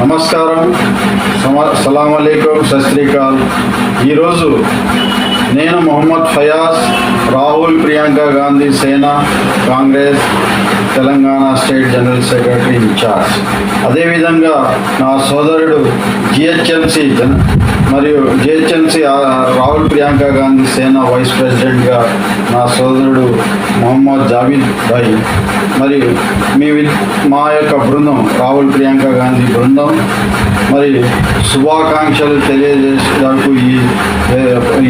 నమస్కారం. సమా- సలాం అలైకుం సత్రీకాల్ ఈరోజు నేను Mohammed Fayaz Rahul Priyanka Gandhi Sena Congress Telangana state general secretary incharge అదేవిధంగా నా సోదరుడు జిహెచ్ఎంసి జన మరియు జిహెచ్ఎంసి రాహుల్ ప్రియాంక గాంధీ సేన వైస్ ప్రెసిడెంట్గా నా సోదరుడు మొహమ్మద్ జావీద్ భాయ్. మరియు మీ మా యొక్క బృందం రాహుల్ ప్రియాంక గాంధీ బృందం. మరి శుభాకాంక్షలు తెలియజేసేందుకు ఈ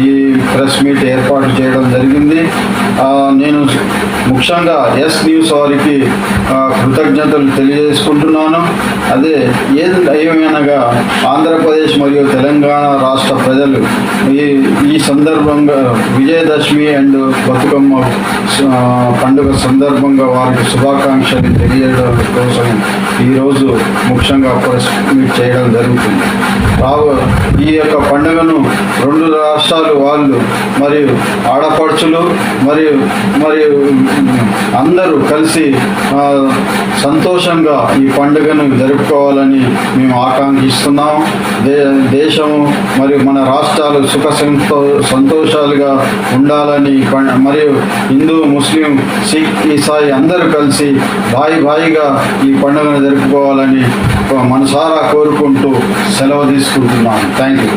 ఈ ప్రెస్ మీట్ ఏర్పాటు చేయడం జరిగింది. నేను ముఖ్యంగా ఎస్ న్యూస్ వారికి కృతజ్ఞతలు తెలియజేసుకుంటున్నాను. అదే ఏది ఏమైనగా ఆంధ్రప్రదేశ్ మరియు తెలంగాణ రాష్ట్ర ప్రజలు ఈ ఈ సందర్భంగా విజయదశమి అండ్ బతుకమ్మ పండుగ సందర్భంగా వారికి శుభాకాంక్షలు తెలియజేయడం కోసం ఈరోజు ముఖ్యంగా ప్రెస్ మీట్ చేయడం జరుగుతుంది. రావు ఈ యొక్క పండుగను రెండు రాష్ట్రాలు వాళ్ళు మరియు ఆడపడుచులు మరియు మరియు అందరూ కలిసి సంతోషంగా ఈ పండుగను జరుపుకోవాలని మేము ఆకాంక్షిస్తున్నాం. దే దేశము మరియు మన రాష్ట్రాలు సుఖ సంతో సంతోషాలుగా ఉండాలని మరియు హిందూ ముస్లిం సిక్ ఈసాయి అందరూ కలిసి భాయి భాయిగా ఈ పండుగను జరుపుకోవాలని మనసారా కోరుకుంటూ సెలవు తీసుకుంటున్నాం. Thank you